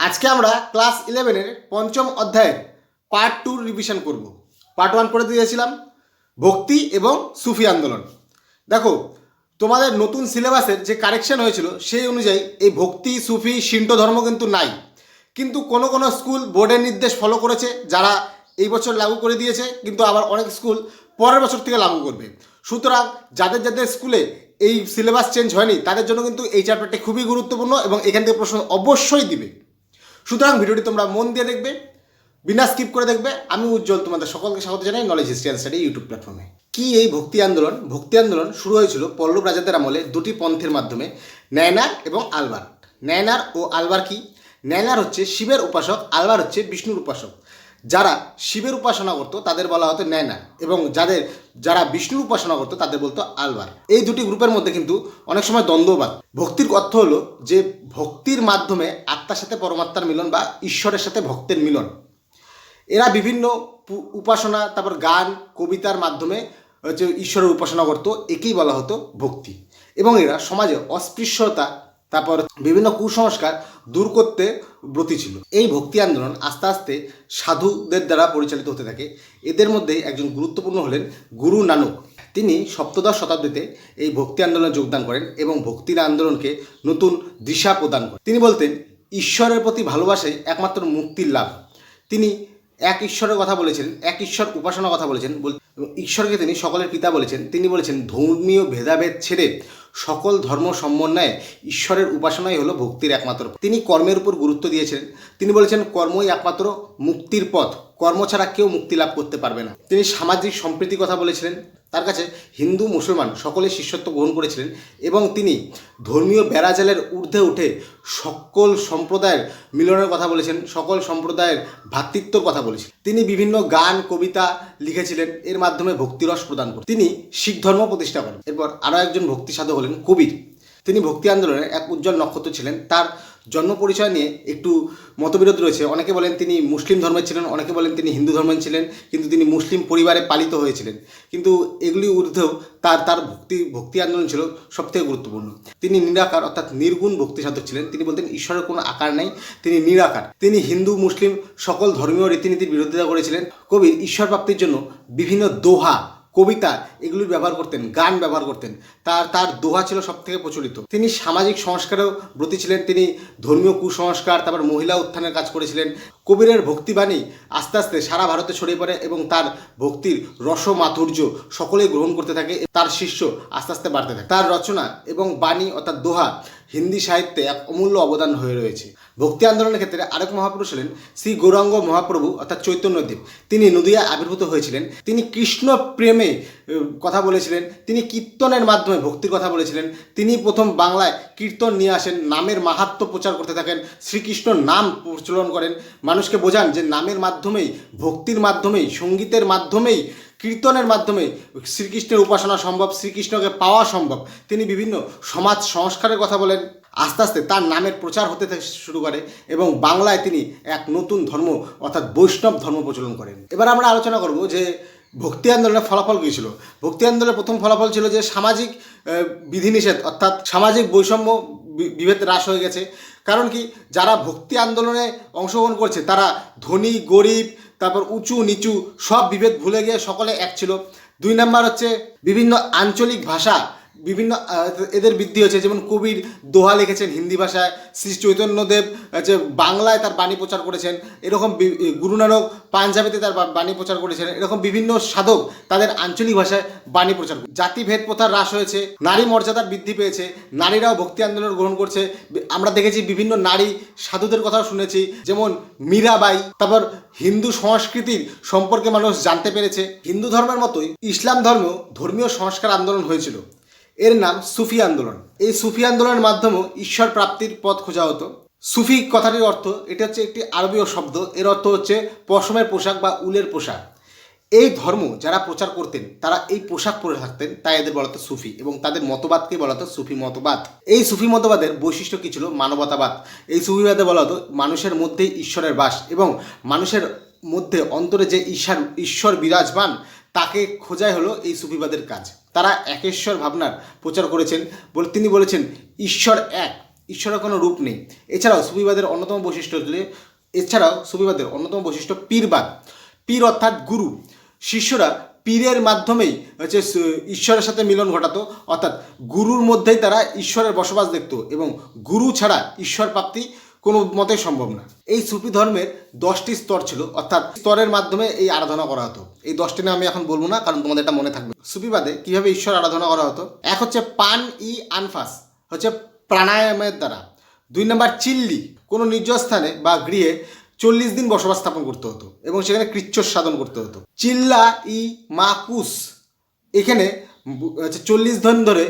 আজকে আমরা ক্লাস ইলেভেনের পঞ্চম অধ্যায়ের পার্ট টু রিভিশন করব। পার্ট ওয়ান করে দিয়েছিলাম, ভক্তি এবং সুফি আন্দোলন। দেখো, তোমাদের নতুন সিলেবাসের যে কারেকশন হয়েছিল, সেই অনুযায়ী এই ভক্তি, সুফি, শিন্টো ধর্ম কিন্তু নাই। কিন্তু কোনো কোনো স্কুল বোর্ডের নির্দেশ ফলো করেছে, যারা এই বছর লাগু করে দিয়েছে, কিন্তু আবার অনেক স্কুল পরের বছর থেকে লাগু করবে। সুতরাং যাদের যাদের স্কুলে এই সিলেবাস চেঞ্জ হয়নি, তাদের জন্য কিন্তু এই চ্যাপ্টারটি খুবই গুরুত্বপূর্ণ এবং এখান থেকে প্রশ্ন অবশ্যই দিবে। সুতরাং ভিডিওটি তোমরা মন দিয়ে দেখবে, বিনা স্কিপ করে দেখবে। আমি উজ্জ্বল, তোমাদের সকলকে স্বাগত জানাই knowledge history and study YouTube প্ল্যাটফর্মে কি এই ভক্তি আন্দোলন? ভক্তি আন্দোলন শুরু হয়েছিল পল্লব রাজাদের আমলে দুটি পন্থের মাধ্যমে, ন্যায়নার এবং আলবার। ন্যায়নার ও আলবার কি? ন্যায়নার হচ্ছে শিবের উপাসক, আলবার হচ্ছে বিষ্ণুর উপাসক। যারা শিবের উপাসনা করতো, তাদের বলা হতো ন্যায়নার এবং যাদের, যারা বিষ্ণুর উপাসনা করতো, তাদের বলতো আলবার। এই দুটি গ্রুপের মধ্যে কিন্তু অনেক সময় দ্বন্দ্ববাদ ভক্তির অর্থ হলো যে ভক্তির মাধ্যমে আত্মার সাথে পরমাত্মার মিলন বা ঈশ্বরের সাথে ভক্তের মিলন। এরা বিভিন্ন উপাসনা, তারপর গান, কবিতার মাধ্যমে হচ্ছে ঈশ্বরের উপাসনা করতো, একেই বলা হতো ভক্তি। এবং এরা সমাজে অস্পৃশ্যতা তারপর বিভিন্ন কুসংস্কার দূর করতে ব্রতী ছিল। এই ভক্তি আন্দোলন আস্তে আস্তে সাধুদের দ্বারা পরিচালিত হতে থাকে। এদের মধ্যে একজন গুরুত্বপূর্ণ হলেন গুরু নানক। তিনি সপ্তদশ শতাব্দীতে এই ভক্তি আন্দোলনে যোগদান করেন এবং ভক্তির আন্দোলনকে নতুন দিশা প্রদান করেন। তিনি বলতেন, ঈশ্বরের প্রতি ভালোবাসাই একমাত্র মুক্তির লাভ। তিনি এক ঈশ্বরের কথা বলেছেন এক ঈশ্বর উপাসনার কথা বলেছেন বল- ঈশ্বরকে তিনি সকলের পিতা বলেছেন। তিনি বলেছেন, ধর্মীয় ভেদাভেদ ছেড়ে সকল ধর্ম সমন্বয়ে ঈশ্বরের উপাসনাই হলো ভক্তির একমাত্র তিনি কর্মের উপর গুরুত্ব দিয়েছেন তিনি বলেছেন, কর্মই একমাত্র মুক্তির পথ। কর্ম ছাড়া কেউ মুক্তি লাভ করতে পারবে না। তিনি সামাজিক সম্প্রীতির কথা বলেছিলেন। তার কাছে হিন্দু, মুসলমান সকলে শিষ্যত্ব গ্রহণ করেছিলেন এবং তিনি ধর্মীয় বেড়াজালের ঊর্ধ্বে উঠে সকল সম্প্রদায়ের মিলনের কথা বলেছেন, সকল সম্প্রদায়ের ভ্রাতৃত্বর কথা বলেছেন। তিনি বিভিন্ন গান, কবিতা লিখেছিলেন। এর মাধ্যমে ভক্তিরস প্রদান করেন। তিনি শিখ ধর্ম প্রতিষ্ঠা করেন। এরপর আরও একজন ভক্তি সাধক হলেন কবির। তিনি ভক্তি আন্দোলনের এক উজ্জ্বল নক্ষত্র ছিলেন। তার জন্ম পরিচয় নিয়ে একটু মতবিরোধ রয়েছে। অনেকে বলেন তিনি মুসলিম ধর্মের ছিলেন, অনেকে বলেন তিনি হিন্দু ধর্মের ছিলেন, কিন্তু তিনি মুসলিম পরিবারে পালিত হয়েছিলেন। কিন্তু এগুলি ঊর্ধ্বেও তার তার ভক্তি ভক্তি আন্দোলন ছিল সবথেকে গুরুত্বপূর্ণ। তিনি নিরাকার অর্থাৎ নির্গুণ ভক্তি সাধক ছিলেন। তিনি বলতেন, ঈশ্বরের কোনো আকার নেই, তিনি নিরাকার। তিনি হিন্দু, মুসলিম সকল ধর্মীয় রীতিনীতির বিরোধিতা করেছিলেন। কবির ঈশ্বর প্রাপ্তির জন্য বিভিন্ন দোহা কবিতা এগুলির ব্যবহার করতেন, গান ব্যবহার করতেন। তার তার দোহা ছিল সব থেকে প্রচলিত। তিনি সামাজিক সংস্কারেও ব্রতী ছিলেন, তিনি ধর্মীয় কুসংস্কার, তারপর মহিলা উত্থানের কাজ করেছিলেন। কবিরের ভক্তিবাণী আস্তে আস্তে সারা ভারতে ছড়িয়ে পড়ে এবং তার ভক্তির রস মাধুর্য সকলেই গ্রহণ করতে থাকে, তার শিষ্য আস্তে আস্তে বাড়তে থাকে। তার রচনা এবং বাণী অর্থাৎ দোহা হিন্দি সাহিত্যে এক অমূল্য অবদান হয়ে রয়েছে। ভক্তি আন্দোলনের ক্ষেত্রে আরেক মহাপুরুষ হলেন শ্রী গৌরাঙ্গ মহাপ্রভু, অর্থাৎ চৈতন্যদেব তিনি নদিয়া আবির্ভূত হয়েছিলেন। তিনি কৃষ্ণ প্রেমে কথা বলেছিলেন। তিনি কীর্তনের মাধ্যমে ভক্তির কথা বলেছিলেন। তিনি প্রথম বাংলায় কীর্তন নিয়ে আসেন, নামের মাহাত্ম্য প্রচার করতে থাকেন, শ্রীকৃষ্ণ নাম প্রচলন করেন। মানুষকে বোঝান যে নামের মাধ্যমেই, ভক্তির মাধ্যমেই, সঙ্গীতের মাধ্যমেই কীর্তনের মাধ্যমে শ্রীকৃষ্ণের উপাসনা সম্ভব, শ্রীকৃষ্ণকে পাওয়া সম্ভব। তিনি বিভিন্ন সমাজ সংস্কারের কথা বলেন। আস্তে আস্তে তার নামের প্রচার হতে শুরু করে এবং বাংলায় তিনি এক নতুন ধর্ম, অর্থাৎ বৈষ্ণব ধর্ম প্রচলন করেন। এবার আমরা আলোচনা করব যে ভক্তি আন্দোলনের ফলাফল কী ছিল? ভক্তি আন্দোলনের প্রথম ফলাফল ছিল যে সামাজিক বিধিনিষেধ, অর্থাৎ সামাজিক বৈষম্য বিভেদ হ্রাস হয়ে গেছে। কারণ কি? যারা ভক্তি আন্দোলনে অংশগ্রহণ করছে, তারা ধনী, গরিব তারপর উঁচু, নিচু সব বিভেদ ভুলে গিয়ে সকলে এক ছিল। দুই নাম্বার হচ্ছে বিভিন্ন আঞ্চলিক ভাষা। বিভিন্ন এদের বৃদ্ধি হয়েছে যেমন কবির দোহা লিখেছেন হিন্দি ভাষায়, শ্রী চৈতন্যদেব হচ্ছে বাংলায় তার বাণী প্রচার করেছেন, এরকম গুরু নানক পাঞ্জাবিতে তার বাণী প্রচার করেছেন, এরকম বিভিন্ন সাধক তাদের আঞ্চলিক ভাষায় বাণী প্রচার জাতিভেদ প্রথা হ্রাস হয়েছে, নারী মর্যাদার বৃদ্ধি পেয়েছে, নারীরাও ভক্তি আন্দোলন গ্রহণ করছে আমরা দেখেছি বিভিন্ন নারী সাধুদের কথাও শুনেছি, যেমন মীরাবাই, তারপর হিন্দু সংস্কৃতির সম্পর্কে মানুষ জানতে পেরেছে, হিন্দু ধর্মের মতোই ইসলাম ধর্ম ধর্মীয় সংস্কার আন্দোলন হয়েছিল। এর নাম সুফি আন্দোলন। এই সুফি আন্দোলনের মাধ্যমে ঈশ্বর প্রাপ্তির পথ খোঁজা হতো। সুফি কথাটির অর্থ, এটা হচ্ছে একটি আরবীয় শব্দ, এর অর্থ হচ্ছে পশমের পোশাক বা উলের পোশাক। এই ধর্ম যারা প্রচার করতেন, তারা এই পোশাক পরে থাকতেন, তাই এদের বলা হতো সুফি এবং তাদের মতবাদকে বলা হতো সুফি মতবাদ। এই সুফি মতবাদের বৈশিষ্ট্য কী ছিল? মানবতাবাদ। এই সুফিবাদে বলা হতো মানুষের মধ্যেই ঈশ্বরের বাস এবং মানুষের মধ্যে অন্তরে যে ঈশ্বর ঈশ্বর বিরাজমান তাকে খোঁজাই হলো এই সুফিবাদের কাজ। তারা একেশ্বর ভাবনার প্রচার করেছেন বলে তিনি বলেছেন, ঈশ্বর এক, ঈশ্বরের কোনো রূপ নেই। এছাড়াও সুফিবাদের অন্যতম বৈশিষ্ট্য এছাড়াও সুফিবাদের অন্যতম বৈশিষ্ট্য পীরবাদ পীর অর্থাৎ গুরু। শিষ্যরা পীরের মাধ্যমেই হচ্ছে ঈশ্বরের সাথে মিলন ঘটাতো। অর্থাৎ গুরুর মধ্যেই তারা ঈশ্বরের বসবাস দেখতো এবং গুরু ছাড়া ঈশ্বর প্রাপ্তি কোনো মতে সম্ভব না। এই সুফি ধর্মের দশটি স্তর ছিল, অর্থাৎ স্তরের মাধ্যমে এই আরাধনা করা হতো। এই দশটি না আমি এখন বলব না, কারণ তোমাদের এটা মনে থাকবে। সুফিবাদে কীভাবে ঈশ্বর আরাধনা করা হতো? এক হচ্ছে পান ই আনফাস, হচ্ছে প্রাণায়ামের দ্বারা। দুই নম্বর চিল্লি, কোনো নির্জন স্থানে বা গৃহে চল্লিশ দিন বসবাস স্থাপন করতে হতো এবং সেখানে কৃচ্ছর সাধন করতে হতো। চিল্লা ই মাকুস, এখানে হচ্ছে চল্লিশ ধন ধরে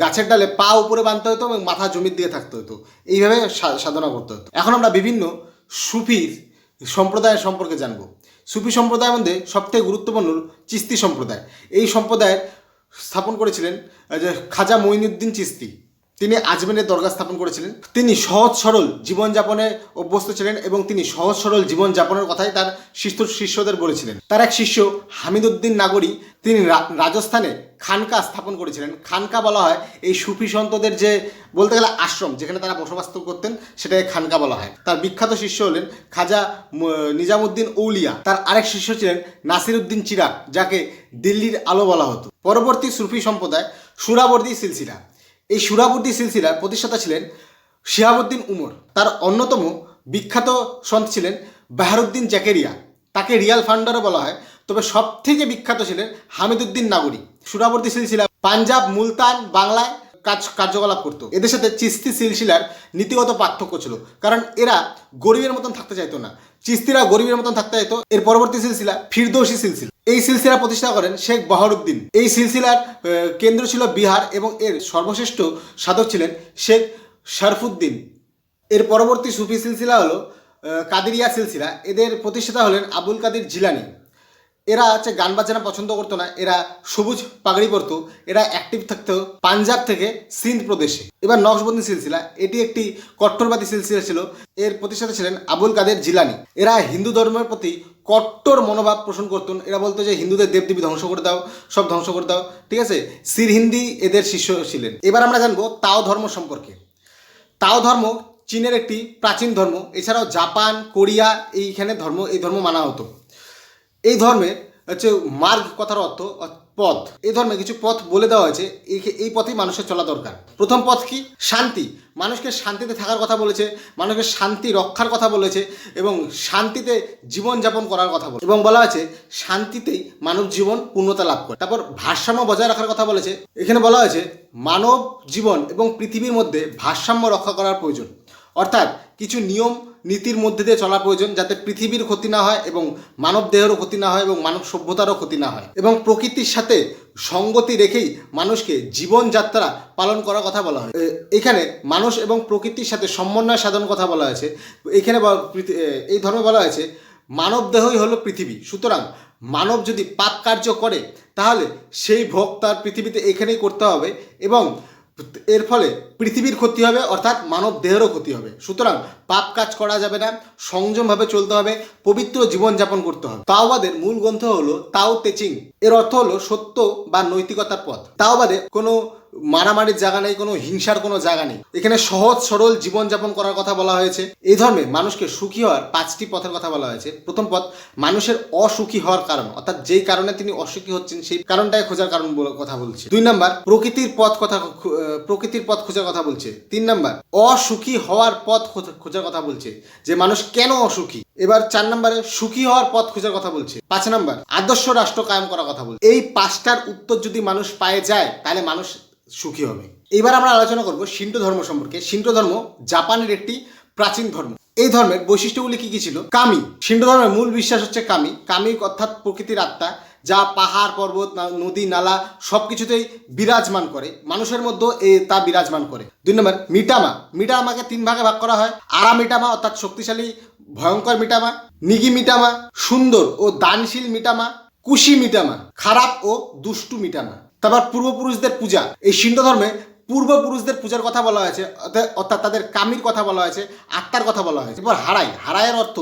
গাছের ডালে পা উপরে বাঁধতে হতো এবং মাথা জমির দিকে থাকতে হতো। এইভাবে সাধনা করতে হতো। এখন আমরা বিভিন্ন সুফির সম্প্রদায়ের সম্পর্কে জানব। সুফি সম্প্রদায়ের মধ্যে সবথেকে গুরুত্বপূর্ণ চিস্তি সম্প্রদায়। এই সম্প্রদায়ের স্থাপন করেছিলেন যে খাজা মঈনুদ্দিন চিস্তি। তিনি আজমেনের দরগা স্থাপন করেছিলেন। তিনি সহজ সরল জীবনযাপনে অভ্যস্ত ছিলেন এবং তিনি সহজ সরল জীবনযাপনের কথাই তার শিষ্য শিষ্যদের বলেছিলেন। তার এক শিষ্য হামিদুদ্দিন নাগরী, তিনি রাজস্থানে খানকা স্থাপন করেছিলেন। খানকা বলা হয় এই সুফি সন্তদের যে বলতে গেলে আশ্রম, যেখানে তারা বসবাস করতেন, সেটাকে খানকা বলা হয়। তার বিখ্যাত শিষ্য হলেন খাজা নিজামুদ্দিন ঔলিয়া। তার আরেক শিষ্য ছিলেন নাসিরুদ্দিন চিরাগ, যাকে দিল্লির আলো বলা হতো। পরবর্তী সুফি সম্প্রদায় সুরাবর্দী সিলসিলা। এই সুরাবর্দী সিলসিলার প্রতিষ্ঠাতা ছিলেন শিহাবুদ্দিন উমর। তার অন্যতম বিখ্যাত সন্ত ছিলেন বাহারুদ্দিন জাকেরিয়া। তাকে রিয়াল ফান্ডারও বলা হয়। তবে সব থেকে বিখ্যাত ছিলেন হামিদুদ্দিন নাগরী। সুরাবর্তী সিলসিলা পাঞ্জাব, মুলতান, বাংলায় কাজ কার্যকলাপ করতো। এদের সাথে চিস্তি সিলসিলার নীতিগত পার্থক্য ছিল। কারণ এরা গরিবের মতন থাকতে চাইতো না। চিস্তিরা গরিবের মতন থাকতে চাইতো। এর পরবর্তী সিলসিলা ফিরদৌসি সিলসিলা। এই সিলসিলা প্রতিষ্ঠা করেন শেখ বাহরুদ্দিন। এই সিলসিলার কেন্দ্র ছিল বিহার এবং এর সর্বশ্রেষ্ঠ সাধক ছিলেন শেখ শরফুদ্দিন। এর পরবর্তী সুফি সিলসিলা হলো কাদিরিয়া সিলসিলা। এদের প্রতিষ্ঠাতা হলেন আবুল কাদির জিলানি। এরা হচ্ছে গান বাজনা পছন্দ করতো না, এরা সবুজ পাগড়ি পরতো, এরা অ্যাক্টিভ থাকতো পাঞ্জাব থেকে সিন্ধ প্রদেশে। এবার নকশবন্দি সিলসিলা, এটি একটি কট্টরবাদী সিলসিলা ছিল। এর প্রতিষ্ঠাতা ছিলেন আবুল কাদের জিলানি। এরা হিন্দু ধর্মের প্রতি কট্টর মনোভাব পোষণ করতেন এরা বলতো যে, হিন্দুদের দেবদেবী ধ্বংস করে দাও, সব ধ্বংস করে দাও। ঠিক আছে? সির হিন্দি এদের শিষ্য ছিলেন। এবার আমরা জানব তাও ধর্ম সম্পর্কে। তাও ধর্ম চীনের একটি প্রাচীন ধর্ম। এছাড়াও জাপান, কোরিয়া, এইখানে ধর্ম, এই ধর্ম মানা হতো। এই ধর্মে হচ্ছে মার্গ কথার অর্থ পথ, এই ধর্মে কিছু পথ বলে দেওয়া হয়েছে, এই পথেই মানুষের চলা দরকার। প্রথম পথ কি? শান্তি। মানুষকে শান্তিতে থাকার কথা বলেছে, মানুষকে শান্তি রক্ষার কথা বলেছে, এবং শান্তিতে জীবনযাপন করার কথা বলে এবং বলা হয়েছে, শান্তিতেই মানব জীবন পূর্ণতা লাভ করে। তারপর ভারসাম্য বজায় রাখার কথা বলেছে। এখানে বলা হয়েছে, মানব জীবন এবং পৃথিবীর মধ্যে ভারসাম্য রক্ষা করার প্রয়োজন। অর্থাৎ কিছু নিয়ম নীতির মধ্যে দিয়ে চলা প্রয়োজন যাতে পৃথিবীর ক্ষতি না হয় এবং মানব দেহেরও ক্ষতি না হয় এবং মানব সভ্যতারও ক্ষতি না হয়। এবং প্রকৃতির সাথে সঙ্গতি রেখেই মানুষকে জীবনযাত্রা পালন করার কথা বলা হয়। এখানে মানুষ এবং প্রকৃতির সাথে সমন্বয় সাধন কথা বলা হয়েছে। এখানে এই ধর্মে বলা হয়েছে, মানব দেহই হলো পৃথিবী। সুতরাং মানব যদি পাপ কার্য করে, তাহলে সেই ভোগ তার পৃথিবীতে এখানেই করতে হবে এবং এর ফলে পৃথিবীর ক্ষতি হবে, অর্থাৎ মানব দেহেরও ক্ষতি হবে। সুতরাং পাপ কাজ করা যাবে না, সংযমভাবে চলতে হবে, পবিত্র জীবনযাপন করতে হবে। তাওবাদের মূল গ্রন্থ হলো তাও তেচিং এর অর্থ হলো সত্য বা নৈতিকতার পথ। তাওবাদে কোনো মারামারির জায়গা নেই, কোনো হিংসার কোনো জায়গা নেই। এখানে সহজ, সরল জীবনযাপন করার কথা বলা হয়েছে। এই ধর্মে মানুষকে সুখী হওয়ার পাঁচটি পথের কথা বলা হয়েছে। প্রথম পথ, মানুষের অসুখী হওয়ার কারণ। অর্থাৎ যেই কারণে তিনি অসুখী হচ্ছেন, সেই কারণটাই খোঁজার কারণ কথা বলছে। দুই নাম্বার, প্রকৃতির পথ কথা প্রকৃতির পথ খোঁজার কথা বলছে। তিন নাম্বার, অসুখী হওয়ার পথ খোঁজ- খোঁজার কথা বলছে যে মানুষ কেন অসুখী? এবার চার নম্বরে, সুখী হওয়ার পথ খোঁজার কথা বলছে। পাঁচ নাম্বার, আদর্শ রাষ্ট্র কায়েম করার কথা বলছে এই পাঁচটার উত্তর যদি মানুষ পায়ে যায়, তাহলে মানুষ সুখী হবে। এবার আমরা আলোচনা করব সিন্টো ধর্ম সম্পর্কে। সিন্টো ধর্ম জাপানের একটি প্রাচীন ধর্ম। এই ধর্মের বৈশিষ্ট্যগুলি কি কি ছিল? কামি। সিন্টো ধর্মের মূল বিশ্বাস হচ্ছে কামি। কামি অর্থাৎ প্রকৃতির আত্মা, যা পাহাড়, পর্বত নদী, নালা সব কিছুতেই বিরাজমান করে। মানুষের মধ্যে এ তা বিরাজমান করে। দুই নম্বর, মিটামা। মিটামাকে তিন ভাগে ভাগ করা হয়। আরা মিটামা অর্থাৎ শক্তিশালী, ভয়ঙ্কর মিটামা, নিগি মিটামা, সুন্দর ও দানশীল মিটামা, কুশি মিটামা, খারাপ ও দুষ্টু মিটামা। তারপর পূর্বপুরুষদের পূজা। এই সিন্ধু ধর্মে পূর্বপুরুষদের পূজার কথা বলা হয়েছে, অর্থাৎ- তাদের কামির কথা বলা হয়েছে, আত্মার কথা বলা হয়েছে। এবার হারাই। হারাইয়ের অর্থ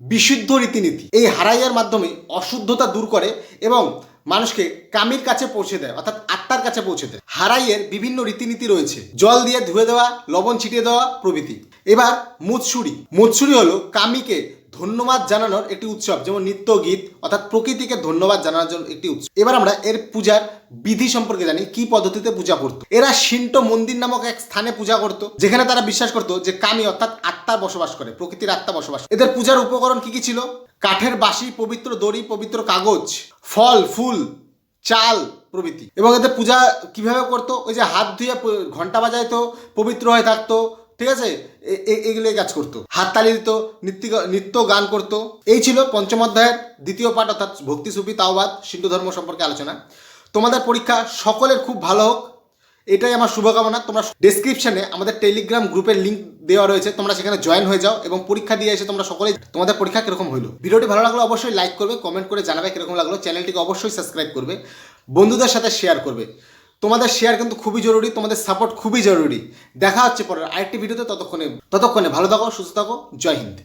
বিশুদ্ধ রীতিনীতি। এই হারাইয়ের মাধ্যমে অশুদ্ধতা দূর করে এবং মানুষকে কামির কাছে পৌঁছে দেয়, অর্থাৎ আত্মার কাছে পৌঁছে দেয়। হারাইয়ের বিভিন্ন রীতিনীতি রয়েছে। জল দিয়ে ধুয়ে দেওয়া, লবণ ছিটিয়ে দেওয়া প্রভৃতি। এবার মুৎসুরি। মুৎসুরি হলো কামিকে ধন্যবাদ জানানোর একটি উৎসব, যেমন নৃত্য গীত অর্থাৎ প্রকৃতিকে ধন্যবাদ জানানোর জন্য একটি উৎসব। এবার আমরা এর পূজার বিধি সম্পর্কে জানি, কি পদ্ধতিতে পূজা করতো। এরা শিন্টো মন্দির নামক এক স্থানে পূজা করতো, যেখানে তারা বিশ্বাস করতো যে কামি অর্থাৎ আত্মা বসবাস করে, প্রকৃতির আত্মা বসবাস এদের পূজার উপকরণ কি কি ছিল? কাঠের বাঁশি, পবিত্র দড়ি, পবিত্র কাগজ, ফল, ফুল, চাল প্রভৃতি। এবং এদের পূজা কীভাবে করতো? ওই যে হাত ধুয়ে ঘণ্টা বাজাইতো, পবিত্র হয়ে থাকতো ঠিক আছে? এ- এ- এগুলোই কাজ করতো। হাততালি দিত, নৃত্য নৃত্য গান করতো। এই ছিল পঞ্চম অধ্যায়ের দ্বিতীয় পাঠ, অর্থাৎ ভক্তি, সুফি, তাওবাদ, সিন্ধু ধর্ম সম্পর্কে আলোচনা। তোমাদের পরীক্ষা সকলের খুব ভালো হোক। এটাই আমার শুভকামনা। তোমরা ডেসক্রিপশনে আমাদের টেলিগ্রাম গ্রুপের লিঙ্ক দেওয়া রয়েছে। তোমরা সেখানে জয়েন হয়ে যাও এবং পরীক্ষা দিয়ে এসে তোমরা সকলেই তোমাদের পরীক্ষা কীরকম হলো ভিডিওটি ভালো লাগল অবশ্যই লাইক করবে কমেন্ট করে জানাবে কীরকম লাগল। চ্যানেলটিকে অবশ্যই সাবস্ক্রাইব করবে। বন্ধুদের সাথে শেয়ার করবে। তোমাদের শেয়ার কিন্তু খুবই জরুরি, তোমাদের সাপোর্ট খুবই জরুরি। দেখা হচ্ছে পরের আরেকটি ভিডিওতে ততক্ষণে ততক্ষণে ভালো থাকো, সুস্থ থাকো, জয় হিন্দ।